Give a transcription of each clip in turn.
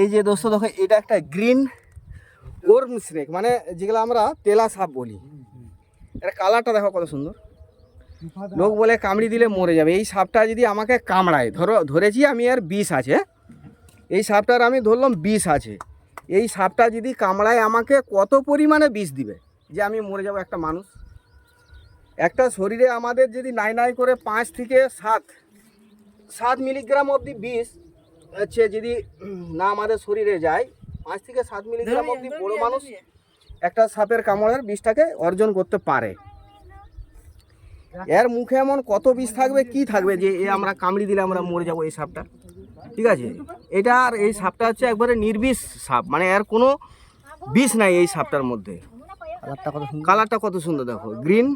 এই যে দোস্ত, দেখো, এটা একটা গ্রিন ওর্ম স্নেক মানে যেগুলো আমরা তেলা সাপ বলি। এটা কালারটা দেখো কত সুন্দর। লোক বলে কামড়ি দিলে মরে যাবে। এই সাপটা যদি আমাকে কামড়ায়, ধরো, ধরেছি আমি আর বিষ আছে এই সাপটার আমি ধরলাম বিষ আছে। এই সাপটা যদি কামড়ায় আমাকে কত পরিমাণে বিষ দিবে? যে আমি মরে যাব একটা মানুষ। একটা শরীরে আমাদের যদি নাই নাই করে পাঁচ থেকে সাত সাত মিলিগ্রাম অবধি বিষ হচ্ছে যদি না আমাদের শরীরে যায় পাঁচ থেকে সাত মিলিগ্রাম অবধি বড় মানুষ একটা সাপের কামড়ের বিষটাকে অর্জন করতে পারে। এর মুখে এমন কত বিষ থাকবে কি থাকবে যে এ আমরা কামড়ি দিলে আমরা মরে যাব এই সাপটা? ঠিক আছে? এটা আর এই সাপটা হচ্ছে একবারে নির্বিষ সাপ মানে এর কোনো বিষ নাই এই সাপটার মধ্যে। কালারটা কত সুন্দর। কালারটা কত সুন্দর দেখো গ্রিন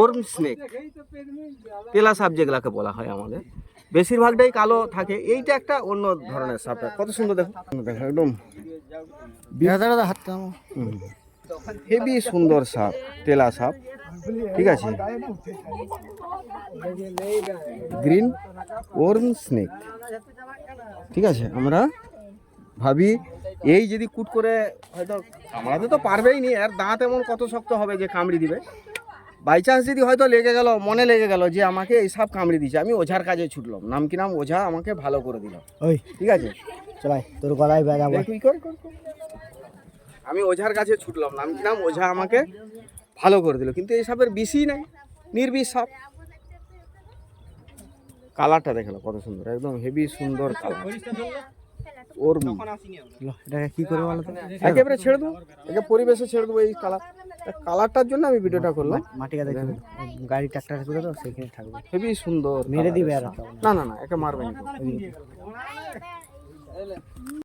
ওর্ম স্নেক। তেলা সাপ যেগুলাকে বলা হয় আমাদের। বেশিরভাগটাই কালো থাকে। এইটা একটা অন্য ধরনের সাপ। কত সুন্দর দেখো। দেখো একদম হেভি সুন্দর সাপ তেলা সাপ। ঠিক আছে? Green worm snake. ঠিক আছে? আমরা ভাবি এই যদি কুট করে হয়তো কামড়াতে তো পারবেই নি। আর দাঁত এমন কত শক্ত হবে যে কামড়ি দিবে? বাই চান্স যদি হয়তো লেগে গেল মনে লেগে গেল যে আমাকে এই সাপ কামড়ি দিচ্ছে আমি ওঝার কাজে ছুটলাম। নাম কি নাম? ওঝা আমাকে ভালো করে দিল। ওই। ঠিক আছে? চলাই তোর গলায় বেড়াবো তুই কর, কর। আমি ওঝার কাছে ছুটলাম। নাম কি নাম? ওঝা আমাকে ভালো করে দিল। কিন্তু এই সাপের বিষই নাই। নির্বিষ সাপ। কালারটা দেখে নাও কত সুন্দর। একদম হেভি সুন্দর কালার ওর এটাকে কি করে বলো তো? একেবারে ছেড়ে দেবো? একে পরিবেশে ছেড়ে দেবো এই কালার। কালারটার জন্য আমি ভিডিওটা করলাম। মাটি কাদা গাড়ি ট্রাক্টর করে দাও সেখানে থাকবে। হেভি সুন্দর মেরে দিবে আর। না না না একে মারবে না।